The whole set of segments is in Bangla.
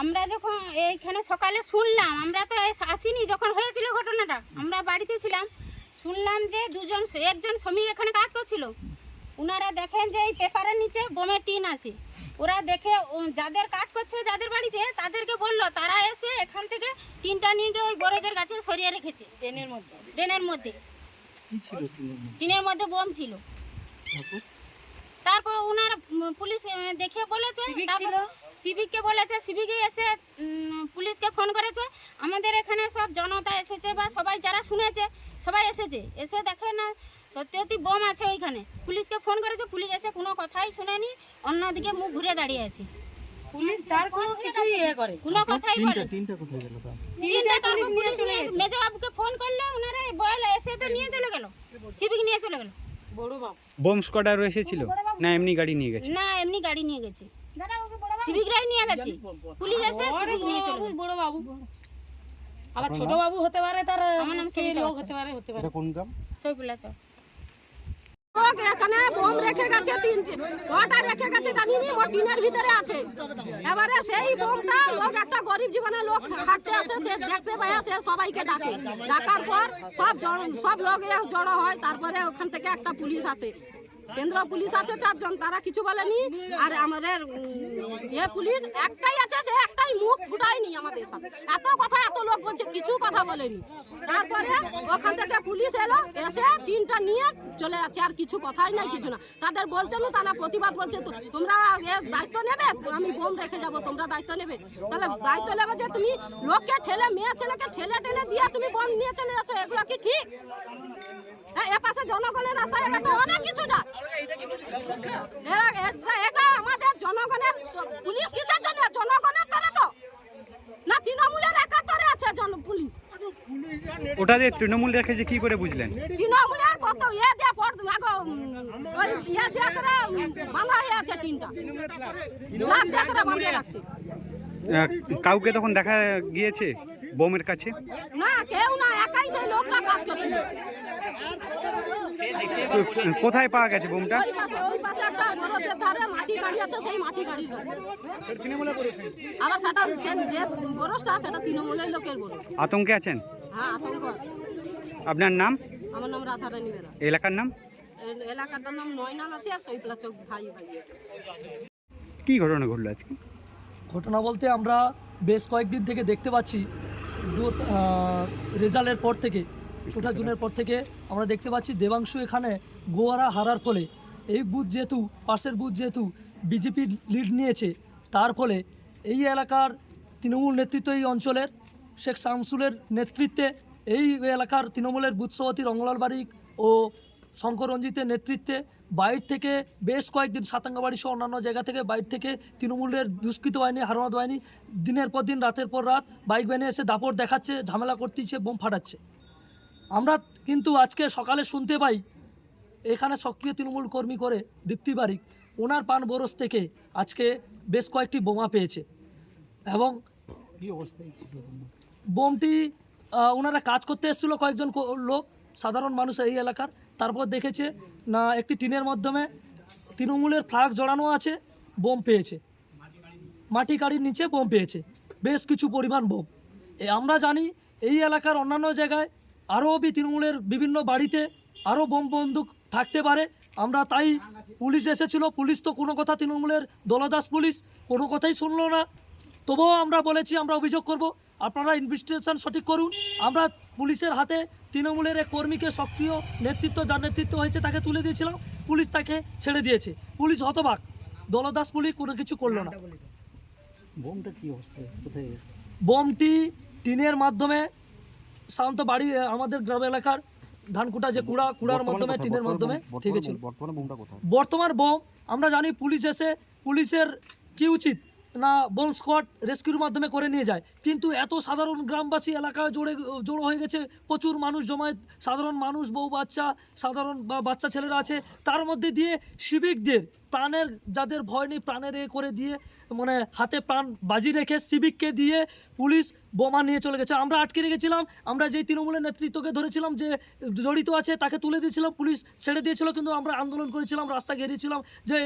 আমরা যখন এইখানে সকালে শুনলাম আমরা তো এস- আসিনি যখন হয়েছিল ঘটনাটা আমরা বাড়িতে ছিলাম। শুনলাম যে দুজন একজন শ্রমিক এখানে কাজ করছিল। ওনারা দেখেন যে এই পেপারের নিচে বোমের টিন আছে। ওরা দেখে ও যাদের কাজ করছে যাদের বাড়িতে তাদেরকে বলল তারা এসে এখান থেকে টিনটা নিয়ে গিয়ে ওই বরজের গাছে সরিয়ে রেখেছে ট্রেনের মধ্যে ড্রেনের মধ্যে। টিনের মধ্যে? বোম ছিল। তারপর ওনার পুলিশ দেখে বলেছে সিভিককে বলেছে সিভিকে এসে পুলিশকে ফোন করেছে। আমাদের এখানে সব জনতা এসেছে বা সবাই যারা শুনেছে সবাই এসেছে। এসে দেখে না সত্যি সত্যি বোম আছে ওইখানে। পুলিশকে ফোন করেছে পুলিশ এসে কোনো কথাই শুনেনি অন্যদিকে মুখ ঘুরে দাঁড়িয়ে আছে। পুলিশ তার কোনো কিছু ইয়ে করে কোনো কথাই বলে তিনটা কোথায় গেল তা তিনটা পুলিশ নিয়ে চলে মেজবাবুকে ফোন করলে ওনারা বলে এসে তো নিয়ে চলে গেল। সিভিক নিয়ে চলে গেল। বোম স্কোয়াডারও এসেছিল? না এমনি গাড়ি নিয়ে গেছে। না এমনি গাড়ি নিয়ে গেছে। সিভিকরাই নিয়ে গেছে? পুলিশ এসে সিভিক নিয়ে চলে গেল। বড় বাবু। আবার ছোট বাবু হতে পারে তার আমার নাম সেই লোক হতে পারে হতে পারে। এটা কোন গ্রাম? সইফুল্লাহ চক। লোক এখানে বোম রেখে গেছে তিনটি। ঘটা রেখে গেছে জানি ও টিনের ভিতরে আছে। এবারে সেই বোমটা লোক, একটা গরিব জীবনের লোক হাঁটতে আসে, সে দেখতে পায়, সে সবাইকে ডাকে। ডাকার পর সব সব লোক জড়ো হয়, তারপরে ওখান থেকে একটা পুলিশ আছে কেন্দ্র পুলিশ আছে চারজন তারা কিছু বলেনি। আর আমাদের ইয়ে পুলিশ একটাই আছে সে একটাই মুখ ফুটায়নি আমাদের সাথে এত কথা এত লোক বলছে কিছু কথা বলেনি। তারপরে ওখান থেকে পুলিশ এলো এসে তিনটা নিয়ে চলে যাচ্ছে আর কিছু কথাই নাই কিছু না। তাদের বলতে না তারা প্রতিবাদ বলছে তোমরা দায়িত্ব নেবে? আমি বোম রেখে যাব তোমরা দায়িত্ব নেবে? তাহলে দায়িত্ব নেবে যে তুমি লোককে ঠেলে মেয়ে ছেলেকে ঠেলে ঠেলে দিয়ে তুমি বোম নিয়ে চলে যাচ্ছ এগুলো কি ঠিক? হ্যাঁ, এ পাশে জনগণের গেছে অনেক কিছু যা। এরা- এটা এটা আমাদের জনগণের পুলিশ কিসের জন্য? জনগণের তরে তো? না তৃণমূলের একাত্তরে আছে জন পুলিশ। ওটা যে তৃণমূল রেখেছে কি করে বুঝলেন? তৃণমূলের কত ইয়ে দিয়ে পড় আগো ওই ইয়ে দিয়ে করে বাঁধা হয়ে আছে টিনটা লাখ দিয়ে করে বাঁধিয়ে রাখছে। কাউকে তখন দেখা গিয়েছে? বোমের কাছে? না কেউ না একাই সেই লোকটা কাজ করছিল কোথায় পাওয়া গেছে বোমটা? আতঙ্কে আছেন? হ্যাঁ আতঙ্ক আছে। আপনার নাম? আমার নাম রাধারানী বেরা। এলাকার নাম? এলাকাটার নাম নয়নান আছে আর সৈফলা চৌক ভাই ভাই। কি ঘটনা ঘটলো আজকে? ঘটনা বলতে আমরা বেশ কয়েকদিন থেকে দেখতে পাচ্ছি রেজাল্টের পর থেকে ছোটা জুনের পর থেকে আমরা দেখতে পাচ্ছি দেবাংশু এখানে গোয়ারা হারার ফলে। এই বুথ যেহেতু, পাশের বুথ যেহেতু বিজেপি লিড নিয়েছে, তার ফলে এই এলাকার তৃণমূল নেতৃত্ব এই অঞ্চলের, শেখ শামসুলের নেতৃত্বে এই এলাকার তৃণমূলের বুথ সভাপতি রঙ্গলাল বারিক ও শঙ্কর রঞ্জিতের নেতৃত্বে বাইর থেকে বেশ কয়েকদিন সাতাঙ্গাবাড়ি সহ অন্যান্য জায়গা থেকে বাইর থেকে তৃণমূলের দুষ্কৃত বাহিনী হারমাত বাহিনী দিনের পর দিন রাতের পর রাত বাইক ভ্যানে এসে দাপট দেখাচ্ছে ঝামেলা করতেছে বোম ফাটাচ্ছে। আমরা কিন্তু আজকে সকালে শুনতে পাই এখানে সক্রিয় তৃণমূল কর্মী করে দীপ্তি বারিক ওনার পান বরস থেকে আজকে বেশ কয়েকটি বোমা পেয়েছে এবং বোমটি ওনারা কাজ করতে এসেছিল কয়েকজন লোক সাধারণ মানুষ এই এলাকার। তারপর দেখেছে, না, একটি টিনের মাধ্যমে তৃণমূলের ফ্লাগ জড়ানো আছে, বোম পেয়েছে। মাটি গাড়ির নিচে বোম পেয়েছে। বেশ কিছু পরিমাণ বোম। এ, আমরা জানি এই এলাকার অন্যান্য জায়গায় আরও বি তৃণমূলের বিভিন্ন বাড়িতে আরও বোম বন্দুক থাকতে পারে। আমরা তাই পুলিশ এসেছিল। পুলিশ তো কোনো কথা তৃণমূলের দলদাস পুলিশ, কোনো কথাই শুনলো না। তবুও আমরা বলেছি, আমরা অভিযোগ করব। আপনারা ইনভেস্টিগেশন সঠিক করুন। আমরা পুলিশের হাতে তৃণমূলের এক কর্মীকে সক্রিয় নেতৃত্ব যার নেতৃত্ব হয়েছে তাকে তুলে দিয়েছিলাম পুলিশ তাকে ছেড়ে দিয়েছে। পুলিশ হতবাক। দলদাস পুলিশ কোনো কিছু করল না। বোমটা কি অবস্থা? কোথায় বোমটি টিনের মাধ্যমে সাধারণত বাড়ি আমাদের গ্রাম এলাকার ধানকুটা যে কুড়া কুড়ার মাধ্যমে টিনের মাধ্যমে বর্তমানে বর্তমান বোম আমরা জানি পুলিশ এসে পুলিশের কি উচিত? না বোম স্কোয়াড রেস্কিউর মাধ্যমে করে নিয়ে যায়। কিন্তু এত সাধারণ গ্রামবাসী এলাকায় জোড়ে জড়ো হয়ে গেছে। প্রচুর মানুষ জমায়েত, সাধারণ মানুষ, বউ বাচ্চা, সাধারণ বা বাচ্চা ছেলেরা আছে। তার মধ্যে দিয়ে সিভিকদের, প্রাণের, যাদের ভয় নেই, প্রাণের এ করে দিয়ে মানে হাতে প্রাণ বাজি রেখে সিভিককে দিয়ে পুলিশ বোমা নিয়ে চলে গেছে। আমরা আটকে রেখেছিলাম, আমরা যেই তৃণমূলের নেতৃত্বকে ধরেছিলাম যে জড়িত আছে, তাকে তুলে দিয়েছিলাম, পুলিশ ছেড়ে দিয়েছিল, কিন্তু আমরা আন্দোলন করেছিলাম, রাস্তা ঘেরিয়েছিলাম যে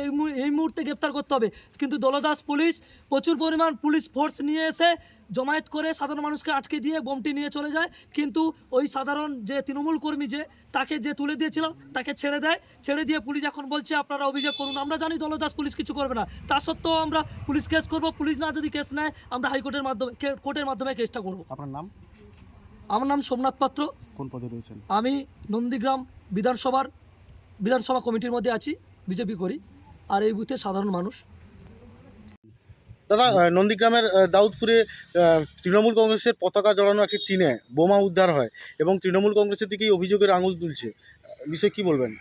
এই মুহূর্তে গ্রেপ্তার করতে হবে। কিন্তু দলদাস পুলিশ প্রচুর পরিমাণ পুলিশ ফোর্স নিয়ে এসে জমায়েত করে সাধারণ মানুষকে আটকে দিয়ে বোমটি নিয়ে চলে যায়। কিন্তু ওই সাধারণ যে তৃণমূল কর্মী যে তাকে যে তুলে দিয়েছিলাম তাকে ছেড়ে দেয়। ছেড়ে দিয়ে পুলিশ এখন বলছে আপনারা অভিযোগ করুন। আমরা জানি দলদাস পুলিশ কিছু করবে না। তা সত্ত্বেও আমরা পুলিশ কেস করব। পুলিশ না যদি কেস নেয় আমরা হাইকোর্টের মাধ্যমে কোর্টের মাধ্যমে কেসটা করব। আপনার নাম? আমার নাম সোমনাথ পাত্র। কোন পদে রয়েছেন? আমি নন্দীগ্রাম বিধানসভার বিধানসভা কমিটির মধ্যে আছি বিজেপি করি। আর এই বুথে সাধারণ মানুষ। দাদা নন্দীগ্রামের দাউদপুরে তৃণমূল কংগ্রেসের পতাকা জড়ানো একটি টিনে বোমা উদ্ধার হয় এবং তৃণমূল কংগ্রেসের দিকেই অভিযোগের আঙুল তুলছে। বিষয়ে কি বলবেন?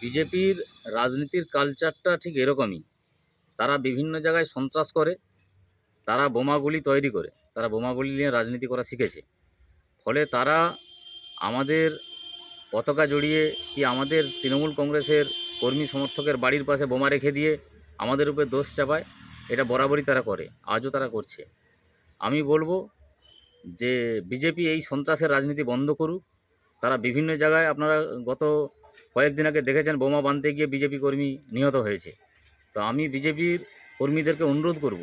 বিজেপির রাজনীতির কালচারটা ঠিক এরকমই। তারা বিভিন্ন জায়গায় সন্ত্রাস করে, তারা বোমাগুলি তৈরি করে, তারা বোমাগুলি নিয়ে রাজনীতি করা শিখেছে। ফলে তারা আমাদের পতাকা জড়িয়ে কি আমাদের তৃণমূল কংগ্রেসের কর্মী সমর্থকের বাড়ির পাশে বোমা রেখে দিয়ে আমাদের উপরে দোষ চাপায়? এটা বরাবরই তারা করে, আজও তারা করছে। আমি বলব যে বিজেপি এই সন্ত্রাসের রাজনীতি বন্ধ করুক। তারা বিভিন্ন জায়গায় আপনারা গত কয়েকদিন আগে দেখেছেন বোমা বাঁধতে গিয়ে বিজেপি কর্মী নিহত হয়েছে। তো আমি বিজেপির কর্মীদেরকে অনুরোধ করব,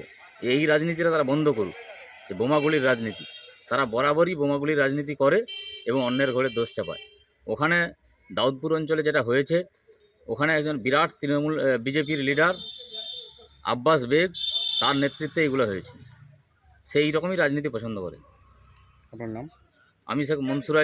এই রাজনীতিটা তারা বন্ধ করুক যে বোমাগুলির রাজনীতি। তারা বরাবরই বোমাগুলির রাজনীতি করে এবং অন্যের ঘরে দোষ চাপায়। ওখানে দাউদপুর অঞ্চলে যেটা হয়েছে, ওখানে একজন বিরাট তৃণমূল বিজেপির লিডার আব্বাস বেগ তার নেতৃত্বে এগুলো হয়েছে। সেই রকমই রাজনীতি পছন্দ করে। আপনার নাম? আমি শেখ মনসুর